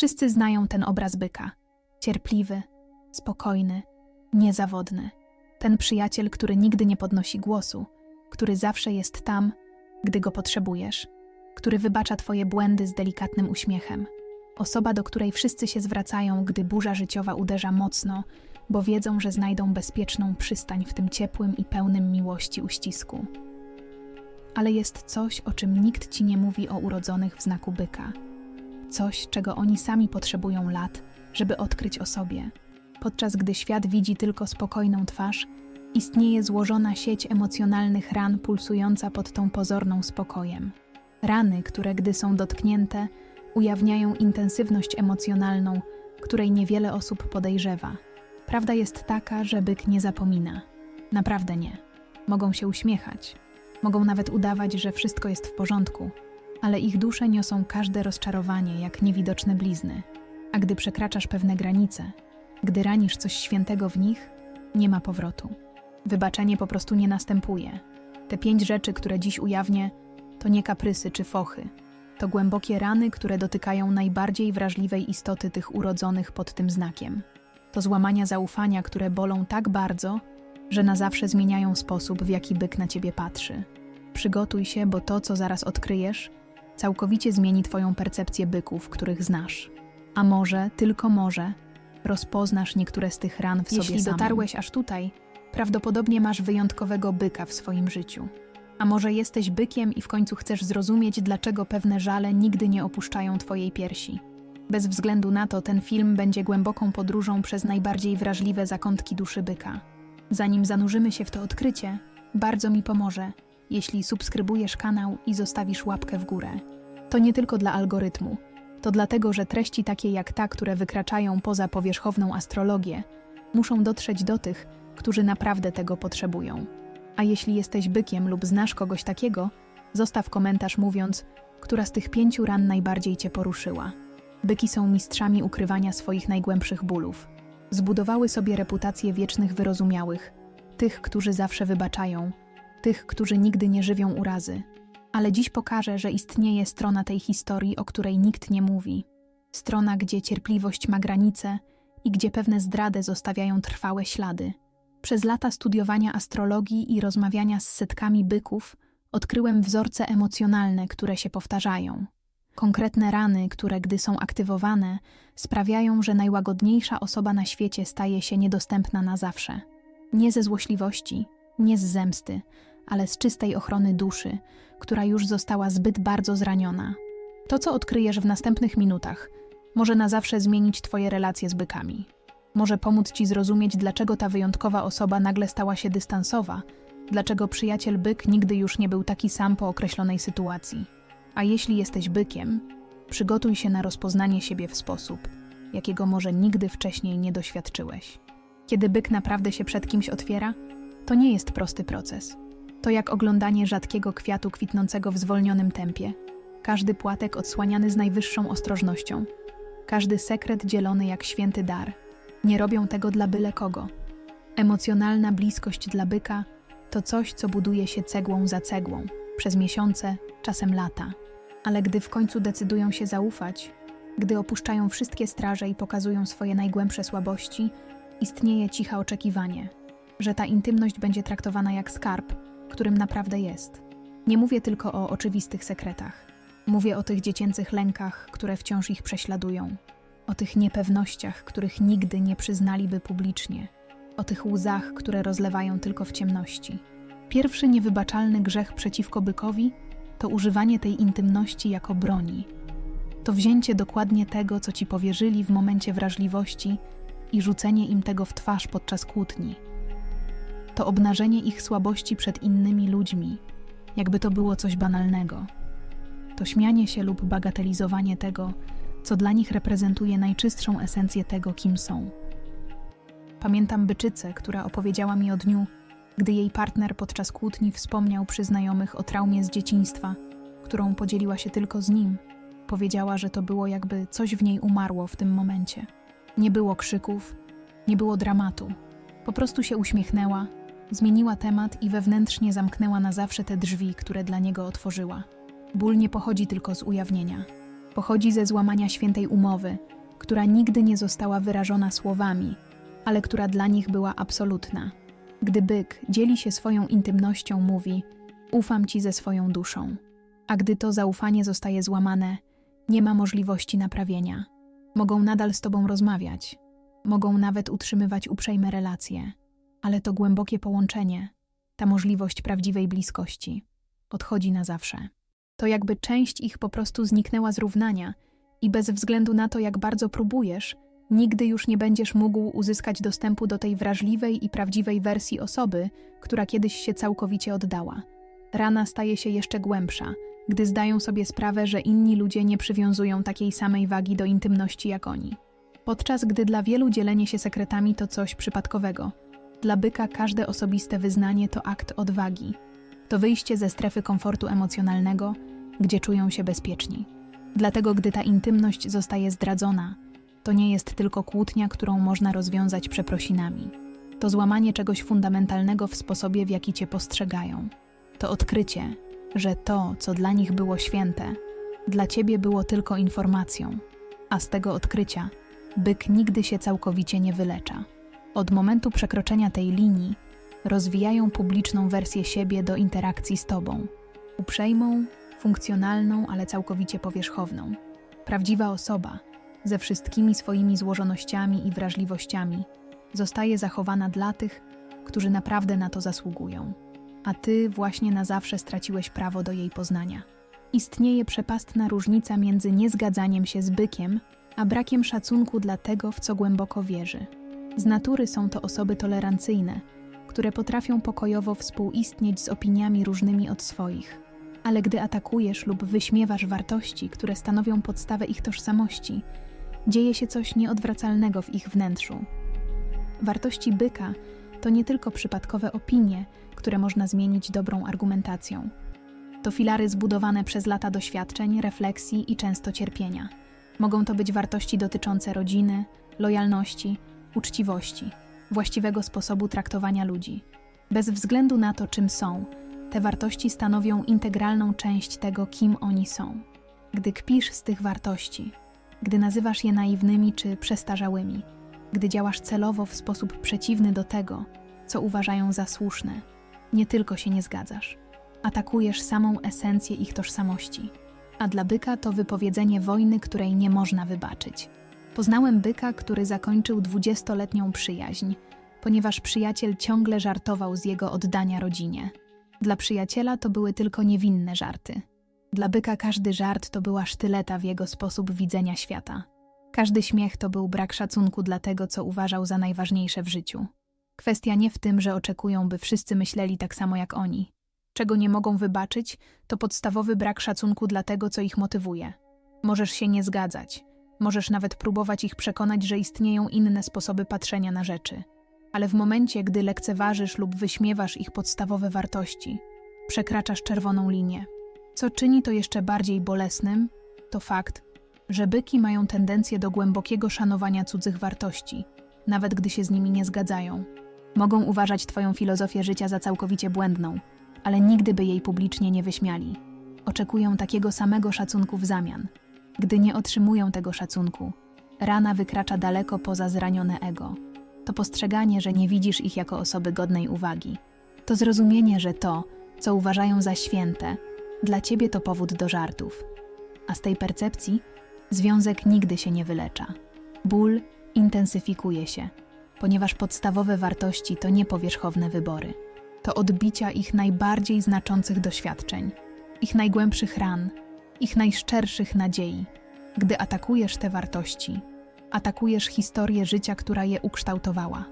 Wszyscy znają ten obraz byka. Cierpliwy, spokojny, niezawodny. Ten przyjaciel, który nigdy nie podnosi głosu, który zawsze jest tam, gdy go potrzebujesz, który wybacza twoje błędy z delikatnym uśmiechem. Osoba, do której wszyscy się zwracają, gdy burza życiowa uderza mocno, bo wiedzą, że znajdą bezpieczną przystań w tym ciepłym i pełnym miłości uścisku. Ale jest coś, o czym nikt ci nie mówi o urodzonych w znaku byka. Coś, czego oni sami potrzebują lat, żeby odkryć o sobie. Podczas gdy świat widzi tylko spokojną twarz, istnieje złożona sieć emocjonalnych ran pulsująca pod tą pozorną spokojem. Rany, które gdy są dotknięte, ujawniają intensywność emocjonalną, której niewiele osób podejrzewa. Prawda jest taka, że byk nie zapomina. Naprawdę nie. Mogą się uśmiechać, mogą nawet udawać, że wszystko jest w porządku, ale ich dusze niosą każde rozczarowanie jak niewidoczne blizny. A gdy przekraczasz pewne granice, gdy ranisz coś świętego w nich, nie ma powrotu. Wybaczenie po prostu nie następuje. Te pięć rzeczy, które dziś ujawnię, to nie kaprysy czy fochy. To głębokie rany, które dotykają najbardziej wrażliwej istoty tych urodzonych pod tym znakiem. To złamania zaufania, które bolą tak bardzo, że na zawsze zmieniają sposób, w jaki byk na ciebie patrzy. Przygotuj się, bo to, co zaraz odkryjesz, całkowicie zmieni twoją percepcję byków, których znasz. A może, tylko może, rozpoznasz niektóre z tych ran w sobie Jeśli dotarłeś aż tutaj, prawdopodobnie masz wyjątkowego byka w swoim życiu. A może jesteś bykiem i w końcu chcesz zrozumieć, dlaczego pewne żale nigdy nie opuszczają twojej piersi. Bez względu na to, ten film będzie głęboką podróżą przez najbardziej wrażliwe zakątki duszy byka. Zanim zanurzymy się w to odkrycie, bardzo mi pomoże, jeśli subskrybujesz kanał i zostawisz łapkę w górę. To nie tylko dla algorytmu, to dlatego, że treści takie jak ta, które wykraczają poza powierzchowną astrologię, muszą dotrzeć do tych, którzy naprawdę tego potrzebują. A jeśli jesteś bykiem lub znasz kogoś takiego, zostaw komentarz mówiąc, która z tych pięciu ran najbardziej cię poruszyła. Byki są mistrzami ukrywania swoich najgłębszych bólów. Zbudowały sobie reputację wiecznych wyrozumiałych, tych, którzy zawsze wybaczają, tych, którzy nigdy nie żywią urazy. Ale dziś pokażę, że istnieje strona tej historii, o której nikt nie mówi. Strona, gdzie cierpliwość ma granice i gdzie pewne zdrady zostawiają trwałe ślady. Przez lata studiowania astrologii i rozmawiania z setkami byków odkryłem wzorce emocjonalne, które się powtarzają. Konkretne rany, które gdy są aktywowane, sprawiają, że najłagodniejsza osoba na świecie staje się niedostępna na zawsze. Nie ze złośliwości, nie z zemsty, ale z czystej ochrony duszy, która już została zbyt bardzo zraniona. To, co odkryjesz w następnych minutach, może na zawsze zmienić Twoje relacje z bykami. Może pomóc Ci zrozumieć, dlaczego ta wyjątkowa osoba nagle stała się dystansowa, dlaczego przyjaciel byk nigdy już nie był taki sam po określonej sytuacji. A jeśli jesteś bykiem, przygotuj się na rozpoznanie siebie w sposób, jakiego może nigdy wcześniej nie doświadczyłeś. Kiedy byk naprawdę się przed kimś otwiera, to nie jest prosty proces. To jak oglądanie rzadkiego kwiatu kwitnącego w zwolnionym tempie. Każdy płatek odsłaniany z najwyższą ostrożnością. Każdy sekret dzielony jak święty dar. Nie robią tego dla byle kogo. Emocjonalna bliskość dla byka to coś, co buduje się cegłą za cegłą, przez miesiące, czasem lata. Ale gdy w końcu decydują się zaufać, gdy opuszczają wszystkie straże i pokazują swoje najgłębsze słabości, istnieje ciche oczekiwanie, że ta intymność będzie traktowana jak skarb, którym naprawdę jest. Nie mówię tylko o oczywistych sekretach. Mówię o tych dziecięcych lękach, które wciąż ich prześladują, o tych niepewnościach, których nigdy nie przyznaliby publicznie, o tych łzach, które rozlewają tylko w ciemności. Pierwszy niewybaczalny grzech przeciwko bykowi to używanie tej intymności jako broni. To wzięcie dokładnie tego, co ci powierzyli w momencie wrażliwości i rzucenie im tego w twarz podczas kłótni. To obnażenie ich słabości przed innymi ludźmi, jakby to było coś banalnego. To śmianie się lub bagatelizowanie tego, co dla nich reprezentuje najczystszą esencję tego, kim są. Pamiętam byczycę, która opowiedziała mi o dniu, gdy jej partner podczas kłótni wspomniał przy znajomych o traumie z dzieciństwa, którą podzieliła się tylko z nim. Powiedziała, że to było jakby coś w niej umarło w tym momencie. Nie było krzyków, nie było dramatu. Po prostu się uśmiechnęła, zmieniła temat i wewnętrznie zamknęła na zawsze te drzwi, które dla niego otworzyła. Ból nie pochodzi tylko z ujawnienia. Pochodzi ze złamania świętej umowy, która nigdy nie została wyrażona słowami, ale która dla nich była absolutna. Gdy byk dzieli się swoją intymnością, mówi: Ufam ci ze swoją duszą. A gdy to zaufanie zostaje złamane, nie ma możliwości naprawienia. Mogą nadal z tobą rozmawiać, mogą nawet utrzymywać uprzejme relacje, ale to głębokie połączenie, ta możliwość prawdziwej bliskości, odchodzi na zawsze. To jakby część ich po prostu zniknęła z równania i bez względu na to, jak bardzo próbujesz, nigdy już nie będziesz mógł uzyskać dostępu do tej wrażliwej i prawdziwej wersji osoby, która kiedyś się całkowicie oddała. Rana staje się jeszcze głębsza, gdy zdają sobie sprawę, że inni ludzie nie przywiązują takiej samej wagi do intymności jak oni. Podczas gdy dla wielu dzielenie się sekretami to coś przypadkowego, dla byka każde osobiste wyznanie to akt odwagi. To wyjście ze strefy komfortu emocjonalnego, gdzie czują się bezpieczni. Dlatego, gdy ta intymność zostaje zdradzona, to nie jest tylko kłótnia, którą można rozwiązać przeprosinami. To złamanie czegoś fundamentalnego w sposobie, w jaki cię postrzegają. To odkrycie, że to, co dla nich było święte, dla ciebie było tylko informacją, a z tego odkrycia byk nigdy się całkowicie nie wylecza. Od momentu przekroczenia tej linii rozwijają publiczną wersję siebie do interakcji z tobą. Uprzejmą, funkcjonalną, ale całkowicie powierzchowną. Prawdziwa osoba, ze wszystkimi swoimi złożonościami i wrażliwościami, zostaje zachowana dla tych, którzy naprawdę na to zasługują. A ty właśnie na zawsze straciłeś prawo do jej poznania. Istnieje przepastna różnica między niezgadzaniem się z bykiem, a brakiem szacunku dla tego, w co głęboko wierzy. Z natury są to osoby tolerancyjne, które potrafią pokojowo współistnieć z opiniami różnymi od swoich. Ale gdy atakujesz lub wyśmiewasz wartości, które stanowią podstawę ich tożsamości, dzieje się coś nieodwracalnego w ich wnętrzu. Wartości byka to nie tylko przypadkowe opinie, które można zmienić dobrą argumentacją. To filary zbudowane przez lata doświadczeń, refleksji i często cierpienia. Mogą to być wartości dotyczące rodziny, lojalności, uczciwości, właściwego sposobu traktowania ludzi. Bez względu na to, czym są, te wartości stanowią integralną część tego, kim oni są. Gdy kpisz z tych wartości, gdy nazywasz je naiwnymi czy przestarzałymi, gdy działasz celowo w sposób przeciwny do tego, co uważają za słuszne, nie tylko się nie zgadzasz, atakujesz samą esencję ich tożsamości. A dla byka to wypowiedzenie wojny, której nie można wybaczyć. Poznałem byka, który zakończył dwudziestoletnią przyjaźń, ponieważ przyjaciel ciągle żartował z jego oddania rodzinie. Dla przyjaciela to były tylko niewinne żarty. Dla byka każdy żart to była sztyleta w jego sposób widzenia świata. Każdy śmiech to był brak szacunku dla tego, co uważał za najważniejsze w życiu. Kwestia nie w tym, że oczekują, by wszyscy myśleli tak samo jak oni. Czego nie mogą wybaczyć, to podstawowy brak szacunku dla tego, co ich motywuje. Możesz się nie zgadzać, możesz nawet próbować ich przekonać, że istnieją inne sposoby patrzenia na rzeczy. Ale w momencie, gdy lekceważysz lub wyśmiewasz ich podstawowe wartości, przekraczasz czerwoną linię. Co czyni to jeszcze bardziej bolesnym, to fakt, że byki mają tendencję do głębokiego szanowania cudzych wartości, nawet gdy się z nimi nie zgadzają. Mogą uważać Twoją filozofię życia za całkowicie błędną, ale nigdy by jej publicznie nie wyśmiali. Oczekują takiego samego szacunku w zamian. Gdy nie otrzymują tego szacunku, rana wykracza daleko poza zranione ego. To postrzeganie, że nie widzisz ich jako osoby godnej uwagi. To zrozumienie, że to, co uważają za święte, dla ciebie to powód do żartów. A z tej percepcji związek nigdy się nie wylecza. Ból intensyfikuje się, ponieważ podstawowe wartości to nie powierzchowne wybory. To odbicia ich najbardziej znaczących doświadczeń, ich najgłębszych ran, ich najszczerszych nadziei. Gdy atakujesz te wartości, atakujesz historię życia, która je ukształtowała.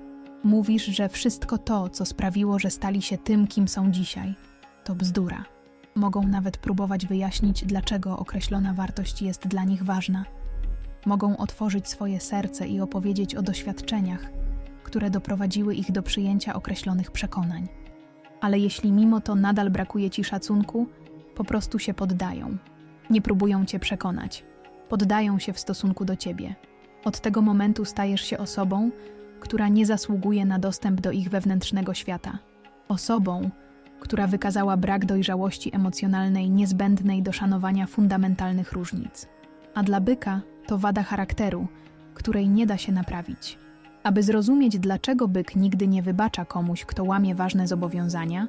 Mówisz, że wszystko to, co sprawiło, że stali się tym, kim są dzisiaj, to bzdura. Mogą nawet próbować wyjaśnić, dlaczego określona wartość jest dla nich ważna. Mogą otworzyć swoje serce i opowiedzieć o doświadczeniach, które doprowadziły ich do przyjęcia określonych przekonań. Ale jeśli mimo to nadal brakuje ci szacunku, po prostu się poddają. Nie próbują cię przekonać. Poddają się w stosunku do ciebie. Od tego momentu stajesz się osobą, która nie zasługuje na dostęp do ich wewnętrznego świata. Osobą, która wykazała brak dojrzałości emocjonalnej niezbędnej do szanowania fundamentalnych różnic. a dla byka to wada charakteru, której nie da się naprawić. Aby zrozumieć, dlaczego byk nigdy nie wybacza komuś, kto łamie ważne zobowiązania,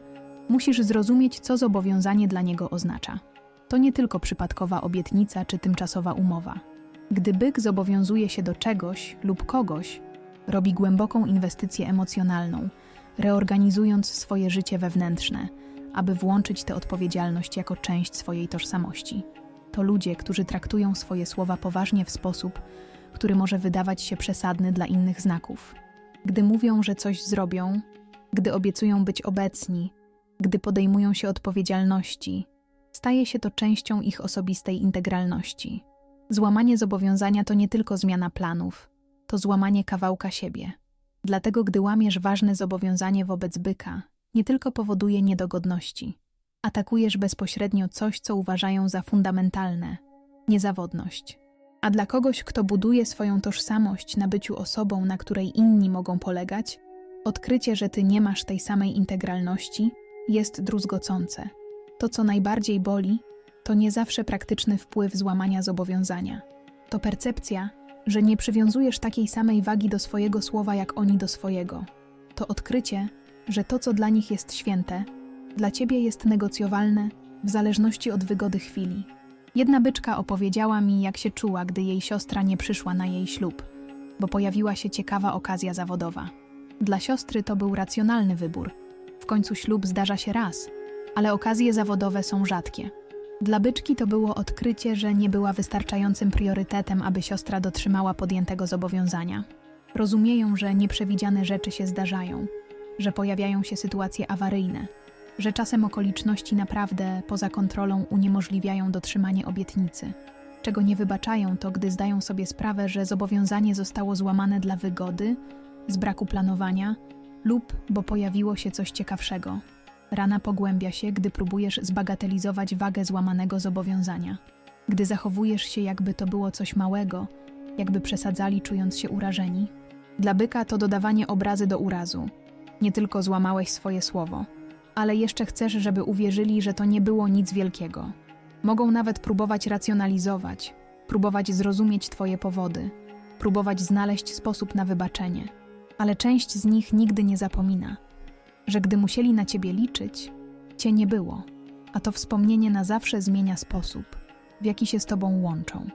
musisz zrozumieć, co zobowiązanie dla niego oznacza. To nie tylko przypadkowa obietnica czy tymczasowa umowa. Gdy byk zobowiązuje się do czegoś lub kogoś, robi głęboką inwestycję emocjonalną, reorganizując swoje życie wewnętrzne, aby włączyć tę odpowiedzialność jako część swojej tożsamości. To ludzie, którzy traktują swoje słowa poważnie w sposób, który może wydawać się przesadny dla innych znaków. Gdy mówią, że coś zrobią, gdy obiecują być obecni, gdy podejmują się odpowiedzialności, staje się to częścią ich osobistej integralności. Złamanie zobowiązania to nie tylko zmiana planów, to złamanie kawałka siebie. Dlatego, gdy łamiesz ważne zobowiązanie wobec byka, nie tylko powoduje niedogodności, atakujesz bezpośrednio coś, co uważają za fundamentalne niezawodność. A dla kogoś, kto buduje swoją tożsamość na byciu osobą, na której inni mogą polegać, odkrycie, że ty nie masz tej samej integralności, jest druzgocące. To, co najbardziej boli, to nie zawsze praktyczny wpływ złamania zobowiązania. To percepcja, że nie przywiązujesz takiej samej wagi do swojego słowa, jak oni do swojego. To odkrycie, że to, co dla nich jest święte, dla ciebie jest negocjowalne w zależności od wygody chwili. Jedna byczka opowiedziała mi, jak się czuła, gdy jej siostra nie przyszła na jej ślub, bo pojawiła się ciekawa okazja zawodowa. Dla siostry to był racjonalny wybór. W końcu ślub zdarza się raz, ale okazje zawodowe są rzadkie. Dla byczki to było odkrycie, że nie była wystarczającym priorytetem, aby siostra dotrzymała podjętego zobowiązania. Rozumieją, że nieprzewidziane rzeczy się zdarzają, że pojawiają się sytuacje awaryjne, że czasem okoliczności naprawdę poza kontrolą uniemożliwiają dotrzymanie obietnicy. Czego nie wybaczają, to gdy zdają sobie sprawę, że zobowiązanie zostało złamane dla wygody, z braku planowania lub bo pojawiło się coś ciekawszego. Rana pogłębia się, gdy próbujesz zbagatelizować wagę złamanego zobowiązania. Gdy zachowujesz się, jakby to było coś małego, jakby przesadzali, czując się urażeni. Dla byka to dodawanie obrazy do urazu. Nie tylko złamałeś swoje słowo, ale jeszcze chcesz, żeby uwierzyli, że to nie było nic wielkiego. Mogą nawet próbować racjonalizować, próbować zrozumieć Twoje powody, próbować znaleźć sposób na wybaczenie. Ale część z nich nigdy nie zapomina, że gdy musieli na Ciebie liczyć, Cię nie było, a to wspomnienie na zawsze zmienia sposób, w jaki się z Tobą łączą.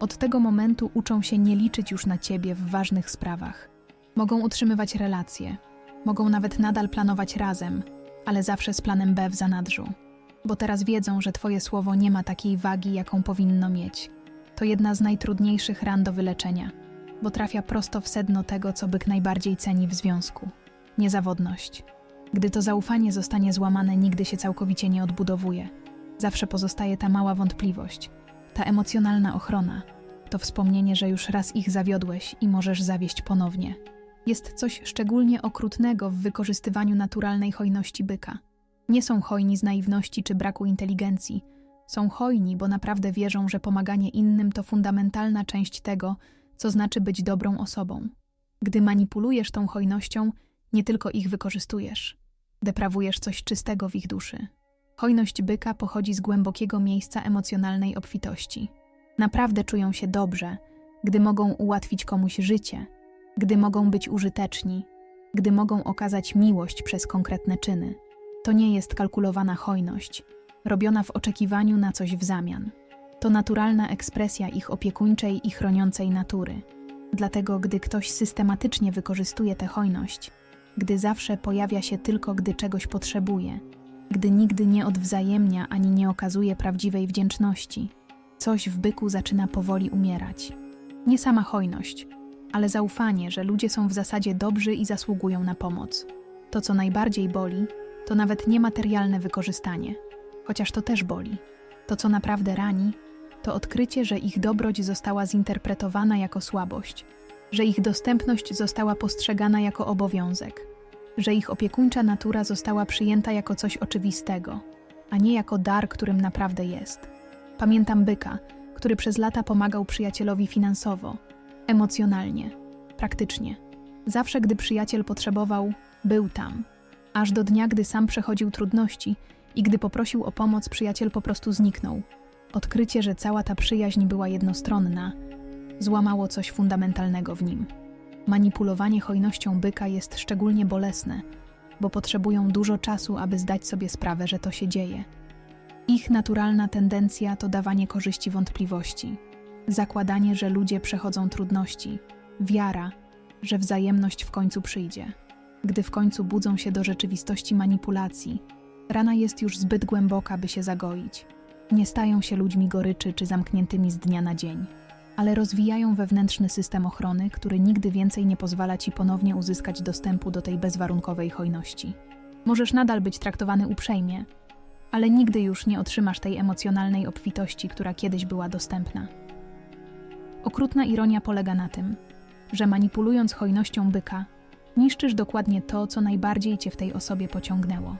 Od tego momentu uczą się nie liczyć już na Ciebie w ważnych sprawach. Mogą utrzymywać relacje, mogą nawet nadal planować razem, ale zawsze z planem B w zanadrzu. Bo teraz wiedzą, że Twoje słowo nie ma takiej wagi, jaką powinno mieć. To jedna z najtrudniejszych ran do wyleczenia, bo trafia prosto w sedno tego, co byk najbardziej ceni w związku niezawodność. Gdy to zaufanie zostanie złamane, nigdy się całkowicie nie odbudowuje. Zawsze pozostaje ta mała wątpliwość, ta emocjonalna ochrona, to wspomnienie, że już raz ich zawiodłeś i możesz zawieść ponownie. Jest coś szczególnie okrutnego w wykorzystywaniu naturalnej hojności byka. Nie są hojni z naiwności czy braku inteligencji. Są hojni, bo naprawdę wierzą, że pomaganie innym to fundamentalna część tego, co znaczy być dobrą osobą. Gdy manipulujesz tą hojnością, nie tylko ich wykorzystujesz, deprawujesz coś czystego w ich duszy. Hojność byka pochodzi z głębokiego miejsca emocjonalnej obfitości. Naprawdę czują się dobrze, gdy mogą ułatwić komuś życie, gdy mogą być użyteczni, gdy mogą okazać miłość przez konkretne czyny. To nie jest kalkulowana hojność, robiona w oczekiwaniu na coś w zamian. To naturalna ekspresja ich opiekuńczej i chroniącej natury. Dlatego, gdy ktoś systematycznie wykorzystuje tę hojność, gdy zawsze pojawia się tylko, gdy czegoś potrzebuje, gdy nigdy nie odwzajemnia ani nie okazuje prawdziwej wdzięczności, coś w byku zaczyna powoli umierać. Nie sama hojność, ale zaufanie, że ludzie są w zasadzie dobrzy i zasługują na pomoc. To, co najbardziej boli, to nawet niematerialne wykorzystanie, chociaż to też boli. To, co naprawdę rani, to odkrycie, że ich dobroć została zinterpretowana jako słabość, że ich dostępność została postrzegana jako obowiązek, że ich opiekuńcza natura została przyjęta jako coś oczywistego, a nie jako dar, którym naprawdę jest. Pamiętam byka, który przez lata pomagał przyjacielowi finansowo, emocjonalnie, praktycznie. Zawsze, gdy przyjaciel potrzebował, był tam. Aż do dnia, gdy sam przechodził trudności i gdy poprosił o pomoc, przyjaciel po prostu zniknął. Odkrycie, że cała ta przyjaźń była jednostronna, złamało coś fundamentalnego w nim. Manipulowanie hojnością byka jest szczególnie bolesne, bo potrzebują dużo czasu, aby zdać sobie sprawę, że to się dzieje. Ich naturalna tendencja to dawanie korzyści wątpliwości, zakładanie, że ludzie przechodzą trudności, wiara, że wzajemność w końcu przyjdzie. Gdy w końcu budzą się do rzeczywistości manipulacji, rana jest już zbyt głęboka, by się zagoić. Nie stają się ludźmi goryczy czy zamkniętymi z dnia na dzień, ale rozwijają wewnętrzny system ochrony, który nigdy więcej nie pozwala ci ponownie uzyskać dostępu do tej bezwarunkowej hojności. Możesz nadal być traktowany uprzejmie, ale nigdy już nie otrzymasz tej emocjonalnej obfitości, która kiedyś była dostępna. Okrutna ironia polega na tym, że manipulując hojnością byka, niszczysz dokładnie to, co najbardziej cię w tej osobie pociągnęło.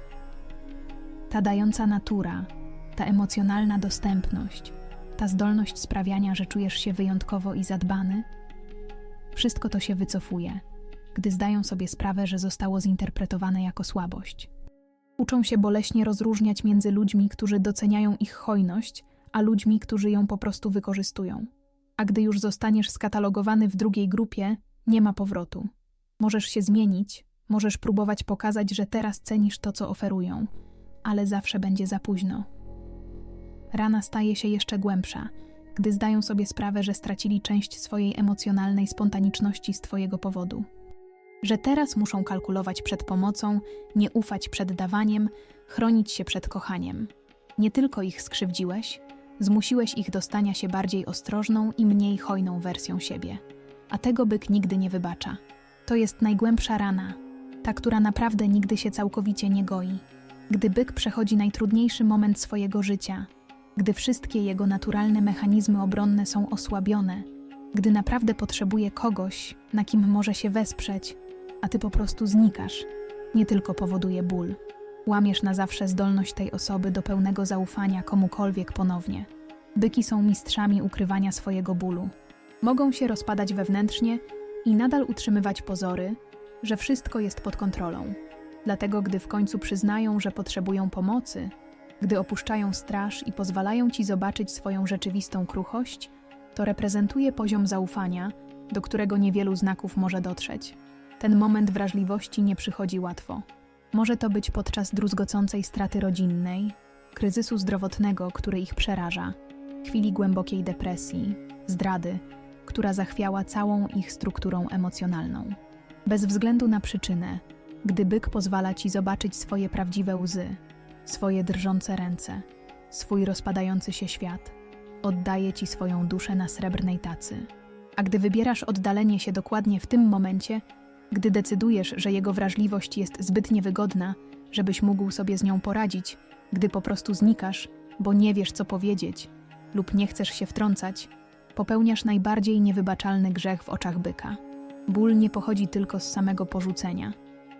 Ta dająca natura, ta emocjonalna dostępność, ta zdolność sprawiania, że czujesz się wyjątkowo i zadbany, wszystko to się wycofuje, gdy zdają sobie sprawę, że zostało zinterpretowane jako słabość. Uczą się boleśnie rozróżniać między ludźmi, którzy doceniają ich hojność, a ludźmi, którzy ją po prostu wykorzystują. A gdy już zostaniesz skatalogowany w drugiej grupie, nie ma powrotu. Możesz się zmienić, możesz próbować pokazać, że teraz cenisz to, co oferują, ale zawsze będzie za późno. Rana staje się jeszcze głębsza, gdy zdają sobie sprawę, że stracili część swojej emocjonalnej spontaniczności z Twojego powodu. Że teraz muszą kalkulować przed pomocą, nie ufać przed dawaniem, chronić się przed kochaniem. Nie tylko ich skrzywdziłeś, zmusiłeś ich do stania się bardziej ostrożną i mniej hojną wersją siebie. A tego byk nigdy nie wybacza. To jest najgłębsza rana, ta, która naprawdę nigdy się całkowicie nie goi. Gdy byk przechodzi najtrudniejszy moment swojego życia, gdy wszystkie jego naturalne mechanizmy obronne są osłabione, gdy naprawdę potrzebuje kogoś, na kim może się wesprzeć, a ty po prostu znikasz, nie tylko powoduje ból. Łamiesz na zawsze zdolność tej osoby do pełnego zaufania komukolwiek ponownie. Byki są mistrzami ukrywania swojego bólu. Mogą się rozpadać wewnętrznie i nadal utrzymywać pozory, że wszystko jest pod kontrolą. Dlatego, gdy w końcu przyznają, że potrzebują pomocy, gdy opuszczają straż i pozwalają ci zobaczyć swoją rzeczywistą kruchość, to reprezentuje poziom zaufania, do którego niewielu znaków może dotrzeć. Ten moment wrażliwości nie przychodzi łatwo. Może to być podczas druzgocącej straty rodzinnej, kryzysu zdrowotnego, który ich przeraża, chwili głębokiej depresji, zdrady, która zachwiała całą ich strukturą emocjonalną. Bez względu na przyczynę, gdy byk pozwala ci zobaczyć swoje prawdziwe łzy, swoje drżące ręce, swój rozpadający się świat, oddaje ci swoją duszę na srebrnej tacy. A gdy wybierasz oddalenie się dokładnie w tym momencie, gdy decydujesz, że jego wrażliwość jest zbyt niewygodna, żebyś mógł sobie z nią poradzić, gdy po prostu znikasz, bo nie wiesz, co powiedzieć, lub nie chcesz się wtrącać, popełniasz najbardziej niewybaczalny grzech w oczach byka. Ból nie pochodzi tylko z samego porzucenia.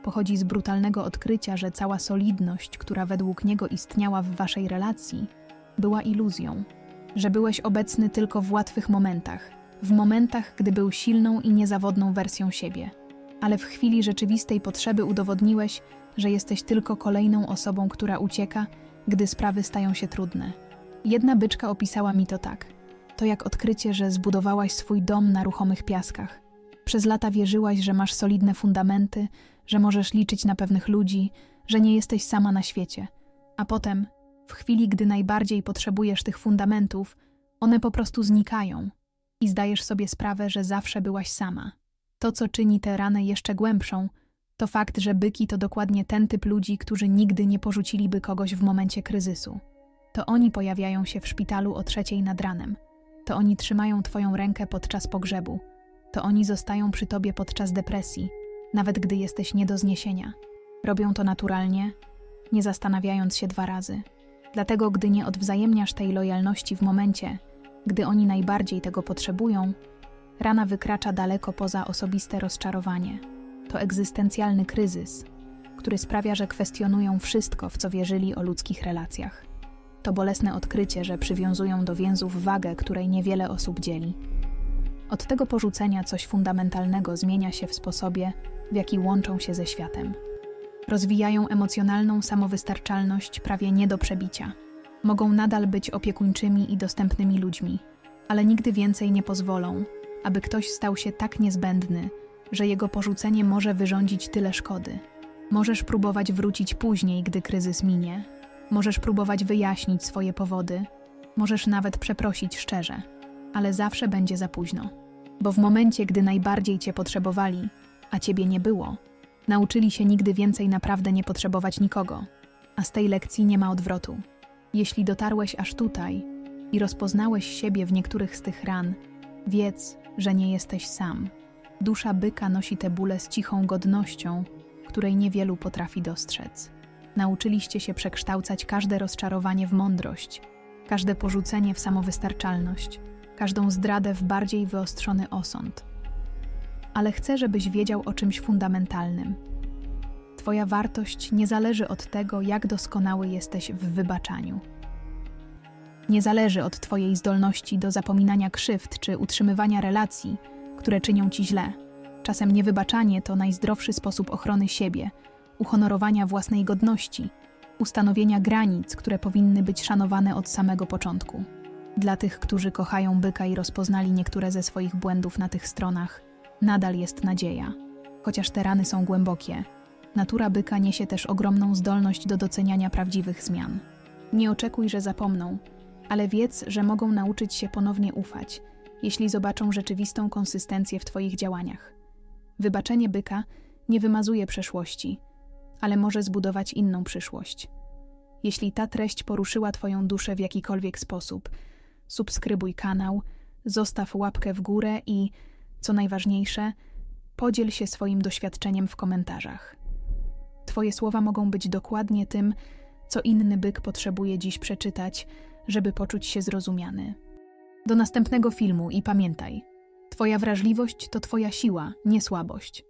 Pochodzi z brutalnego odkrycia, że cała solidność, która według niego istniała w waszej relacji, była iluzją. Że byłeś obecny tylko w łatwych momentach, w momentach, gdy był silną i niezawodną wersją siebie. Ale w chwili rzeczywistej potrzeby udowodniłeś, że jesteś tylko kolejną osobą, która ucieka, gdy sprawy stają się trudne. Jedna byczka opisała mi to tak. To jak odkrycie, że zbudowałaś swój dom na ruchomych piaskach. Przez lata wierzyłaś, że masz solidne fundamenty, że możesz liczyć na pewnych ludzi, że nie jesteś sama na świecie. A potem, w chwili, gdy najbardziej potrzebujesz tych fundamentów, one po prostu znikają i zdajesz sobie sprawę, że zawsze byłaś sama. To, co czyni tę ranę jeszcze głębszą, to fakt, że byki to dokładnie ten typ ludzi, którzy nigdy nie porzuciliby kogoś w momencie kryzysu. To oni pojawiają się w szpitalu o trzeciej nad ranem. To oni trzymają twoją rękę podczas pogrzebu. To oni zostają przy tobie podczas depresji, nawet gdy jesteś nie do zniesienia. Robią to naturalnie, nie zastanawiając się dwa razy. Dlatego, gdy nie odwzajemniasz tej lojalności w momencie, gdy oni najbardziej tego potrzebują, rana wykracza daleko poza osobiste rozczarowanie. To egzystencjalny kryzys, który sprawia, że kwestionują wszystko, w co wierzyli o ludzkich relacjach. To bolesne odkrycie, że przywiązują do więzów wagę, której niewiele osób dzieli. Od tego porzucenia coś fundamentalnego zmienia się w sposobie, w jaki łączą się ze światem. Rozwijają emocjonalną samowystarczalność prawie nie do przebicia. Mogą nadal być opiekuńczymi i dostępnymi ludźmi, ale nigdy więcej nie pozwolą, aby ktoś stał się tak niezbędny, że jego porzucenie może wyrządzić tyle szkody. Możesz próbować wrócić później, gdy kryzys minie. Możesz próbować wyjaśnić swoje powody. Możesz nawet przeprosić szczerze, ale zawsze będzie za późno. Bo w momencie, gdy najbardziej cię potrzebowali, a ciebie nie było, nauczyli się nigdy więcej naprawdę nie potrzebować nikogo. A z tej lekcji nie ma odwrotu. Jeśli dotarłeś aż tutaj i rozpoznałeś siebie w niektórych z tych ran, wiedz, że nie jesteś sam. Dusza byka nosi te bóle z cichą godnością, której niewielu potrafi dostrzec. Nauczyliście się przekształcać każde rozczarowanie w mądrość, każde porzucenie w samowystarczalność, każdą zdradę w bardziej wyostrzony osąd. Ale chcę, żebyś wiedział o czymś fundamentalnym. Twoja wartość nie zależy od tego, jak doskonały jesteś w wybaczaniu. Nie zależy od Twojej zdolności do zapominania krzywd czy utrzymywania relacji, które czynią Ci źle. Czasem niewybaczanie to najzdrowszy sposób ochrony siebie, uhonorowania własnej godności, ustanowienia granic, które powinny być szanowane od samego początku. Dla tych, którzy kochają byka i rozpoznali niektóre ze swoich błędów na tych stronach, nadal jest nadzieja. Chociaż te rany są głębokie, natura byka niesie też ogromną zdolność do doceniania prawdziwych zmian. Nie oczekuj, że zapomną, ale wiedz, że mogą nauczyć się ponownie ufać, jeśli zobaczą rzeczywistą konsystencję w Twoich działaniach. Wybaczenie byka nie wymazuje przeszłości, ale może zbudować inną przyszłość. Jeśli ta treść poruszyła Twoją duszę w jakikolwiek sposób, subskrybuj kanał, zostaw łapkę w górę i, co najważniejsze, podziel się swoim doświadczeniem w komentarzach. Twoje słowa mogą być dokładnie tym, co inny byk potrzebuje dziś przeczytać, żeby poczuć się zrozumiany. Do następnego filmu i pamiętaj: Twoja wrażliwość to Twoja siła, nie słabość.